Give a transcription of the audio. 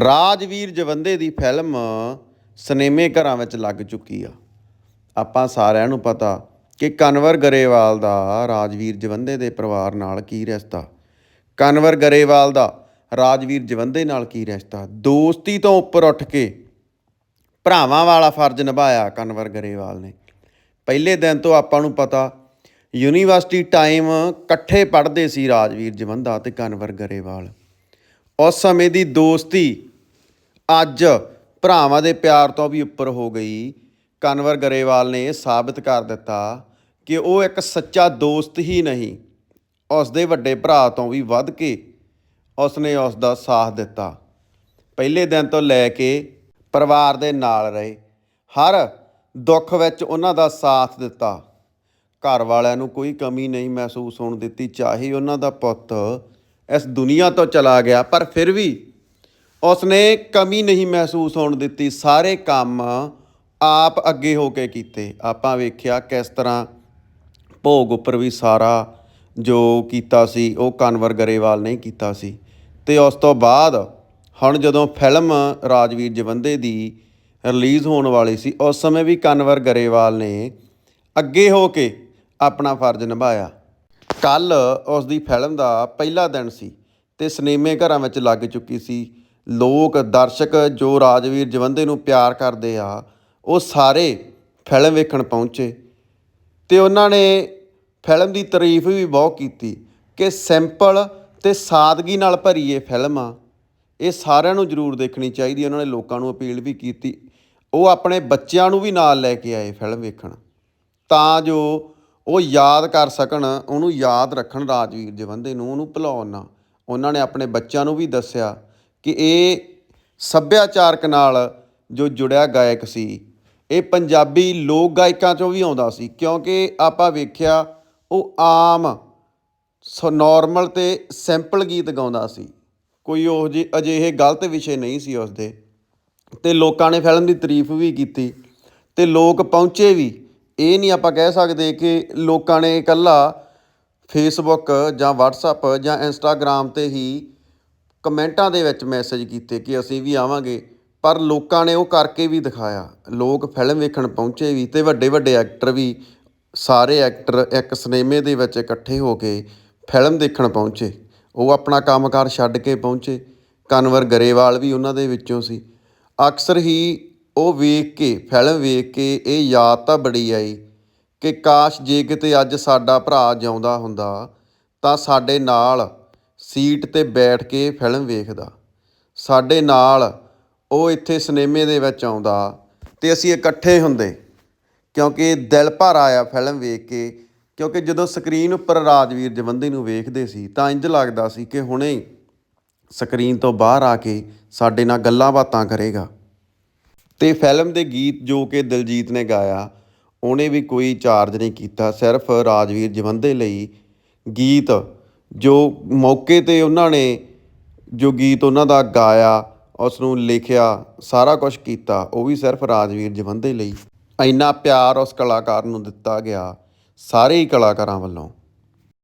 ਰਾਜਵੀਰ ਜਵੰਦੇ ਦੀ ਫਿਲਮ ਸਿਨੇਮੇ ਘਰਾਂ ਵਿੱਚ ਲੱਗ ਚੁੱਕੀ ਆ। ਆਪਾਂ ਸਾਰਿਆਂ ਨੂੰ ਪਤਾ ਕਿ ਕਨਵਰ ਗਰੇਵਾਲ ਦਾ ਰਾਜਵੀਰ ਜਵੰਦੇ ਦੇ ਪਰਿਵਾਰ ਨਾਲ ਕੀ ਰਿਸ਼ਤਾ, ਕਨਵਰ ਗਰੇਵਾਲ ਦਾ ਰਾਜਵੀਰ ਜਵੰਦੇ ਨਾਲ ਕੀ ਰਿਸ਼ਤਾ, ਦੋਸਤੀ ਤੋਂ ਉੱਪਰ ਉੱਠ ਕੇ ਭਰਾਵਾਂ ਵਾਲਾ ਫਰਜ਼ ਨਿਭਾਇਆ ਕਨਵਰ ਗਰੇਵਾਲ ਨੇ। ਪਹਿਲੇ ਦਿਨ ਤੋਂ ਆਪਾਂ ਨੂੰ ਪਤਾ, ਯੂਨੀਵਰਸਿਟੀ ਟਾਈਮ ਇਕੱਠੇ ਪੜ੍ਹਦੇ ਸੀ ਰਾਜਵੀਰ ਜਵੰਦਾ ਤੇ ਕਨਵਰ ਗਰੇਵਾਲ। ਉਸ ਸਮੇਂ ਦੀ ਦੋਸਤੀ ਅੱਜ ਭਰਾਵਾਂ ਦੇ ਪਿਆਰ ਤੋਂ ਵੀ ਉੱਪਰ ਹੋ ਗਈ। ਕਨਵਰ ਗਰੇਵਾਲ ਨੇ ਇਹ ਸਾਬਤ ਕਰ ਦਿੱਤਾ ਕਿ ਉਹ ਇੱਕ ਸੱਚਾ ਦੋਸਤ ਹੀ ਨਹੀਂ, ਉਸ ਦੇ ਵੱਡੇ ਭਰਾ ਤੋਂ ਵੀ ਵੱਧ ਕੇ ਉਸ ਨੇ ਉਸ ਦਾ ਸਾਥ ਦਿੱਤਾ। ਪਹਿਲੇ ਦਿਨ ਤੋਂ ਲੈ ਕੇ ਪਰਿਵਾਰ ਦੇ ਨਾਲ ਰਹੇ। ਹਰ ਦੁੱਖ ਵਿੱਚ ਉਹਨਾਂ ਦਾ ਸਾਥ ਦਿੱਤਾ। ਘਰ ਵਾਲਿਆਂ ਨੂੰ ਕੋਈ ਕਮੀ ਨਹੀਂ ਮਹਿਸੂਸ ਹੋਣ ਦਿੱਤੀ, ਚਾਹੇ ਉਹਨਾਂ ਦਾ ਪੁੱਤ ਇਸ ਦੁਨੀਆ ਤੋਂ ਚਲਾ ਗਿਆ, ਪਰ ਫਿਰ ਵੀ ਉਸਨੇ ਕਮੀ ਨਹੀਂ ਮਹਿਸੂਸ ਹੋਣ ਦਿੱਤੀ। ਸਾਰੇ ਕੰਮ ਆਪ ਅੱਗੇ ਹੋ ਕੇ ਕੀਤੇ। ਆਪਾਂ ਵੇਖਿਆ ਕਿਸ ਤਰ੍ਹਾਂ ਭੋਗ ਉੱਪਰ ਵੀ ਸਾਰਾ ਜੋ ਕੀਤਾ ਸੀ, ਉਹ ਕਨਵਰ ਗਰੇਵਾਲ ਨੇ ਕੀਤਾ ਸੀ। ਤੇ ਉਸ ਤੋਂ ਬਾਅਦ ਹੁਣ ਜਦੋਂ ਫਿਲਮ ਰਾਜਵੀਰ ਜਵੰਦੇ ਦੀ ਰਿਲੀਜ਼ ਹੋਣ ਵਾਲੀ ਸੀ, ਉਸ ਸਮੇਂ ਵੀ ਕਨਵਰ ਗਰੇਵਾਲ ਨੇ ਅੱਗੇ ਹੋ ਕੇ ਆਪਣਾ ਫਰਜ਼ ਨਿਭਾਇਆ। ਕੱਲ ਉਸ ਦੀ ਫਿਲਮ ਦਾ ਪਹਿਲਾ ਦਿਨ ਸੀ ਤੇ ਸਿਨੇਮੇ ਘਰਾਂ ਵਿੱਚ ਲੱਗ ਚੁੱਕੀ ਸੀ। ਲੋਕ ਦਰਸ਼ਕ ਜੋ ਰਾਜਵੀਰ ਜਵੰਦੇ ਨੂੰ ਪਿਆਰ ਕਰਦੇ ਆ, ਉਹ ਸਾਰੇ ਫਿਲਮ ਵੇਖਣ ਪਹੁੰਚੇ ਤੇ ਉਹਨਾਂ ਨੇ ਫਿਲਮ ਦੀ ਤਾਰੀਫ ਵੀ ਬਹੁਤ ਕੀਤੀ ਕਿ ਸਿੰਪਲ ਤੇ ਸਾਦਗੀ ਨਾਲ ਭਰੀ ਇਹ ਫਿਲਮ ਆ। ਇਹ ਸਾਰਿਆਂ ਨੂੰ ਜ਼ਰੂਰ ਦੇਖਣੀ ਚਾਹੀਦੀ ਉਹਨਾਂ ਨੇ ਲੋਕਾਂ ਨੂੰ ਅਪੀਲ ਵੀ ਕੀਤੀ। ਉਹ ਆਪਣੇ ਬੱਚਿਆਂ ਨੂੰ ਵੀ ਨਾਲ ਲੈ ਕੇ ਆਏ ਫਿਲਮ ਵੇਖਣ। ਤਾਂ ਜੋ ਉਹ ਯਾਦ ਕਰ ਸਕਣ, ਉਹਨੂੰ ਯਾਦ ਰੱਖਣ ਰਾਜਵੀਰ ਜਵੰਦੇ ਨੂੰ, ਉਹਨੂੰ ਭੁਲਾਉਣ ਨਾ। ਉਹਨਾਂ ਨੇ ਆਪਣੇ ਬੱਚਿਆਂ ਨੂੰ ਵੀ ਦੱਸਿਆ ਕਿ ਇਹ ਸੱਭਿਆਚਾਰਕ ਨਾਲ ਜੋ ਜੁੜਿਆ ਗਾਇਕ ਸੀ, ਇਹ ਪੰਜਾਬੀ ਲੋਕ ਗਾਇਕਾਂ ਚੋਂ ਵੀ ਆਉਂਦਾ ਸੀ, ਕਿਉਂਕਿ ਆਪਾਂ ਵੇਖਿਆ ਉਹ ਆਮ ਸੋ ਨਾਰਮਲ ਤੇ ਸਿੰਪਲ ਗੀਤ ਗਾਉਂਦਾ ਸੀ। ਕੋਈ ਉਹ ਜਿਹੇ, ਅਜਿਹੇ ਗਲਤ ਵਿਸ਼ੇ ਨਹੀਂ ਸੀ ਉਸਦੇ। ਤੇ ਲੋਕਾਂ ਨੇ ਫਿਲਮ ਦੀ ਤਾਰੀਫ ਵੀ ਕੀਤੀ ਤੇ ਲੋਕ ਪਹੁੰਚੇ ਵੀ। ਇਹ ਨਹੀਂ ਆਪਾਂ ਕਹਿ ਸਕਦੇ ਕਿ ਲੋਕਾਂ ਨੇ ਇਕੱਲਾ ਫੇਸਬੁੱਕ ਜਾਂ WhatsApp ਜਾਂ Instagram ਤੇ ਹੀ ਕਮੈਂਟਾਂ ਦੇ ਵਿੱਚ ਮੈਸੇਜ ਕੀਤੇ ਕਿ ਅਸੀਂ ਵੀ ਆਵਾਂਗੇ, ਪਰ ਲੋਕਾਂ ਨੇ ਉਹ ਕਰਕੇ ਵੀ ਦਿਖਾਇਆ। ਲੋਕ ਫਿਲਮ ਵੇਖਣ ਪਹੁੰਚੇ ਵੀ ਤੇ ਵੱਡੇ ਵੱਡੇ ਐਕਟਰ ਵੀ, ਸਾਰੇ ਐਕਟਰ ਇੱਕ ਸਿਨੇਮੇ ਦੇ ਵਿੱਚ ਇਕੱਠੇ ਹੋ ਕੇ ਫਿਲਮ ਦੇਖਣ ਪਹੁੰਚੇ। ਉਹ ਆਪਣਾ ਕੰਮਕਾਰ ਛੱਡ ਕੇ ਪਹੁੰਚੇ। ਕਨਵਰ ਗਰੇਵਾਲ ਵੀ ਉਹਨਾਂ ਦੇ ਵਿੱਚੋਂ ਸੀ। ਅਕਸਰ ਹੀ ਉਹ ਵੇਖ ਕੇ ਫਿਲਮ ਵੇਖ ਕੇ ਇਹ ਯਾਦ ਤਾਂ ਬੜੀ ਆਈ ਕਿ ਕਾਸ਼ ਜੇ ਕਿਤੇ ਅੱਜ ਸਾਡਾ ਭਰਾ ਜਿਉਂਦਾ ਹੁੰਦਾ, ਤਾਂ ਸਾਡੇ ਨਾਲ ਸੀਟ ਤੇ ਬੈਠ ਕੇ ਫਿਲਮ ਵੇਖਦਾ। ਸਾਡੇ ਨਾਲ ਉਹ ਇੱਥੇ ਸਿਨੇਮੇ ਦੇ ਵਿੱਚ ਆਉਂਦਾ ਅਤੇ ਅਸੀਂ ਇਕੱਠੇ ਹੁੰਦੇ, ਕਿਉਂਕਿ ਦਿਲ ਭਰ ਆਇਆ ਫਿਲਮ ਵੇਖ ਕੇ, ਕਿਉਂਕਿ ਜਦੋਂ ਸਕਰੀਨ ਉੱਪਰ ਰਾਜਵੀਰ ਜਵੰਦੇ ਨੂੰ ਵੇਖਦੇ ਸੀ ਤਾਂ ਇੰਜ ਲੱਗਦਾ ਸੀ ਕਿ ਹੁਣੇ ਸਕਰੀਨ ਤੋਂ ਬਾਹਰ ਆ ਕੇ ਸਾਡੇ ਨਾਲ ਗੱਲਾਂ ਬਾਤਾਂ ਕਰੇਗਾ। ਤੇ ਫਿਲਮ ਦੇ ਗੀਤ ਜੋ ਕਿ ਦਿਲਜੀਤ ਨੇ ਗਾਇਆ, ਉਹਨੇ ਵੀ ਕੋਈ ਚਾਰਜ ਨਹੀਂ ਕੀਤਾ, ਸਿਰਫ ਰਾਜਵੀਰ ਜਵੰਦੇ ਲਈ ਗੀਤ ਜੋ ਮੌਕੇ ਤੇ ਉਹਨਾਂ ਨੇ ਜੋ ਗੀਤ ਉਹਨਾਂ ਦਾ ਗਾਇਆ ਉਸ ਨੂੰ ਲਿਖਿਆ, ਸਾਰਾ ਕੁਝ ਕੀਤਾ, ਉਹ ਵੀ ਸਿਰਫ ਰਾਜਵੀਰ ਜਵੰਦੇ ਲਈ। ਇੰਨਾ ਪਿਆਰ ਉਸ ਕਲਾਕਾਰ ਨੂੰ ਦਿੱਤਾ ਗਿਆ ਸਾਰੇ ਹੀ ਕਲਾਕਾਰਾਂ ਵੱਲੋਂ।